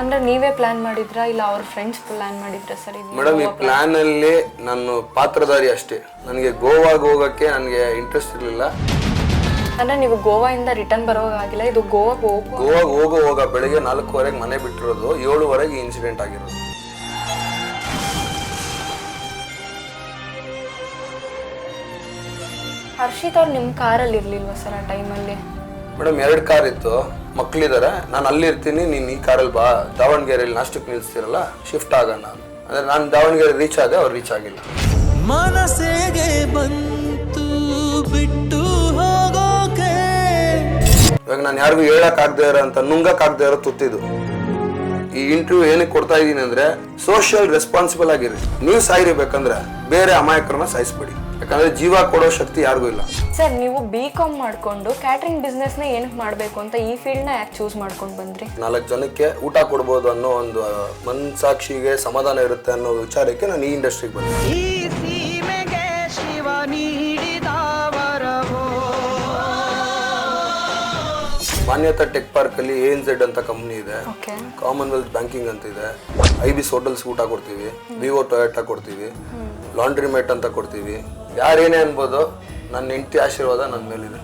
ಅಂದ್ರೆ ನೀವೇ ಪ್ಲಾನ್ ಮಾಡಿದ್ರಾ ಇಲ್ಲ ಅವ್ರ ಫ್ರೆಂಡ್ಸ್ ಪ್ಲಾನ್ ಮಾಡಿದ್ರಾ ಸರ್ ಮೇಡಮ್ ಈ ಪ್ಲಾನ್ ಅಲ್ಲಿ ನಾನು ಪಾತ್ರಧಾರಿ ಅಷ್ಟೇ. ನನಗೆ ಗೋವಾಗೆ ಹೋಗಕ್ಕೆ ನನಗೆ ಇಂಟ್ರೆಸ್ಟ್ ಇರಲಿಲ್ಲ. ಅಂದ್ರೆ ನೀವು ಗೋವಾಯಿಂದ ರಿಟರ್ನ್ ಬರೋವಾಗಿಲ್ಲ ಇದು ಗೋವಾಗೆ ಹೋಗೋ ಗೋವಾಗೆ ಹೋಗೋ ಹೋಗ ಬೆಳಗ್ಗೆ ನಾಲ್ಕುವರೆಗೆ ಮನೆ ಬಿಟ್ಟಿರೋದು ಏಳುವರೆಗೆ ಇನ್ಸಿಡೆಂಟ್ ಆಗಿರೋದು. ಹರ್ಷಿತ್ ಅವ್ರು ನಿಮ್ಮ ಕಾರಲ್ಲಿ ಇರ್ಲಿಲ್ವಾ ಸರ್ ಆ ಟೈಮಲ್ಲಿ ಮೇಡಮ್ ಎರಡು ಕಾರ್ ಇತ್ತು. ಮಕ್ಳಿದಾರೆ ನಾನು ಅಲ್ಲಿ ಇರ್ತೀನಿ ನೀನು ಈ ಕಾರಲ್ಲಿ ಬಾ ದಾವಣಗೆರೆಯಲ್ಲಿ ನಾಷ್ಟಕ್ಕೆ ನಿಲ್ಲಿಸ್ತೀರಲ್ಲ ಶಿಫ್ಟ್ ಆಗೋಣ ಅಂದರೆ ನಾನು ದಾವಣಗೆರೆ ರೀಚ್ ಆದೆ ಅವ್ರು ರೀಚ್ ಆಗಿಲ್ಲ. ಮನಸ್ಸಿಗೆ ಬಂತು ಬಿಟ್ಟು ಹೋಗೋಕೆ. ಇವಾಗ ನಾನು ಯಾರಿಗೂ ಹೇಳಕ್ ಆಗದೆ ಇರೋ ಅಂತ ನುಂಗಕ್ಕಾಗದೇ ಇರೋ ತುತ್ತಿದು. ಈ ಇಂಟರ್ವ್ಯೂ ಏನಕ್ಕೆ ಕೊಡ್ತಾ ಇದ್ದೀನಿ ಅಂದರೆ ಸೋಷಿಯಲ್ ರೆಸ್ಪಾನ್ಸಿಬಲ್ ಆಗಿರಿ. ನೀವು ಸಾಯಿರ್ಬೇಕಂದ್ರೆ ಬೇರೆ ಅಮಾಯಕರನ್ನ ಸಾಯಿಸ್ಬೇಡಿ. ಯಾಕಂದ್ರೆ ಜೀವ ಕೊಡೋ ಶಕ್ತಿ ಯಾರಿಗೂ ಇಲ್ಲ. ಸರ್ ನೀವು ಬಿ ಕಾಮ್ ಮಾಡ್ಕೊಂಡು ಕ್ಯಾಟ್ರಿಂಗ್ನ ಏನಕ್ಕೆ ಮಾಡಬೇಕು ಅಂತ ಈ ಫೀಲ್ಡ್ನ ಯಾಕೆ ಚೂಸ್ ಮಾಡ್ಕೊಂಡು ಬಂದ್ರಿ? ನಾಲ್ಕು ಜನಕ್ಕೆ ಊಟ ಕೊಡ್ಬೋದು ಅನ್ನೋ ಒಂದು ಮನ್ಸಾಕ್ಷಿಗೆ ಸಮಾಧಾನ ಇರುತ್ತೆ ಅನ್ನೋ ವಿಚಾರಕ್ಕೆ ನಾನು ಈ ಇಂಡಸ್ಟ್ರಿಗೆ ಬಂದೆ. ಈ ಸೀಮೆಗೆ ಶಿವ ನೀಡಿದ ವರವೋ. ಮಾನ್ಯತಾ ಟೆಕ್ ಪಾರ್ಕ್ ಅಲ್ಲಿ ಎನ್ ಝೆಡ್ ಅಂತ ಕಂಪ್ನಿ ಇದೆ. ಓಕೆ. ಕಾಮನ್ವೆಲ್ತ್ ಬ್ಯಾಂಕಿಂಗ್ ಅಂತ ಇದೆ. ಐ ಬಿಸ್ ಹೋಟೆಲ್ಸ್ ಊಟ ಕೊಡ್ತೀವಿ. ವಿವೋ ಟೊಯೋಟಾ ಕೊಡ್ತೀವಿ. ಲಾಂಡ್ರಿ ಮೇಟ್ ಅಂತ ಕೊಡ್ತೀವಿ. ಯಾರೇನೇ ಅನ್ಬೋದು ನನ್ನ ಹೆಂಡತಿ ಆಶೀರ್ವಾದ ನನ್ನ ಮೇಲಿದೆ.